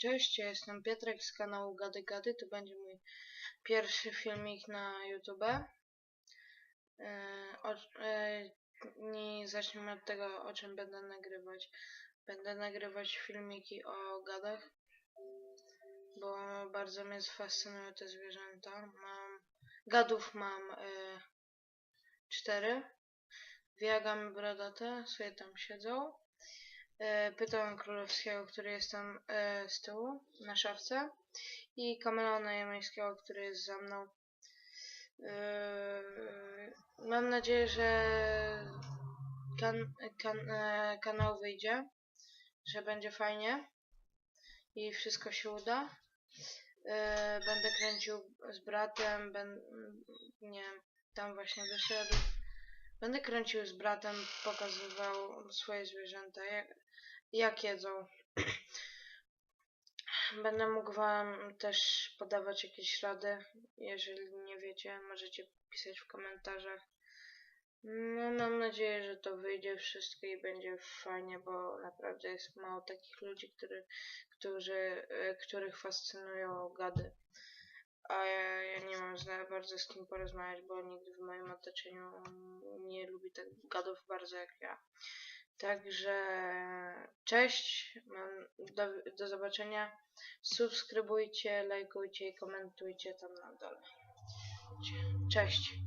Cześć, ja jestem Pietrek z kanału Gady Gady. To będzie mój pierwszy filmik na YouTube. E, o, e, I zacznijmy od tego, o czym będę nagrywać. Będę nagrywać filmiki o gadach, bo bardzo mnie fascynują te zwierzęta. Mam gadów mam e, cztery. Dwie agamy brodate sobie tam siedzą. E, Pytałem królewskiego, który jest tam e, z tyłu na szafce i kameleona jamańskiego, który jest za mną. E, Mam nadzieję, że kan, kan, kanał wyjdzie, że będzie fajnie i wszystko się uda. Będę kręcił z bratem, ben, nie tam właśnie wyszedł. Będę kręcił z bratem, pokazywał swoje zwierzęta, jak, jak jedzą. Będę mógł wam też podawać jakieś rady. Jeżeli nie wiecie, możecie pisać w komentarzach. No, mam nadzieję, że to wyjdzie wszystko i będzie fajnie, bo naprawdę jest mało takich ludzi, który, którzy, e, których fascynują gady. A ja, ja nie mam za bardzo z kim porozmawiać, bo nikt w moim otoczeniu nie lubi tak gadów bardzo jak ja. Także cześć, do, do zobaczenia. Subskrybujcie, lajkujcie i komentujcie tam na dole. Cześć.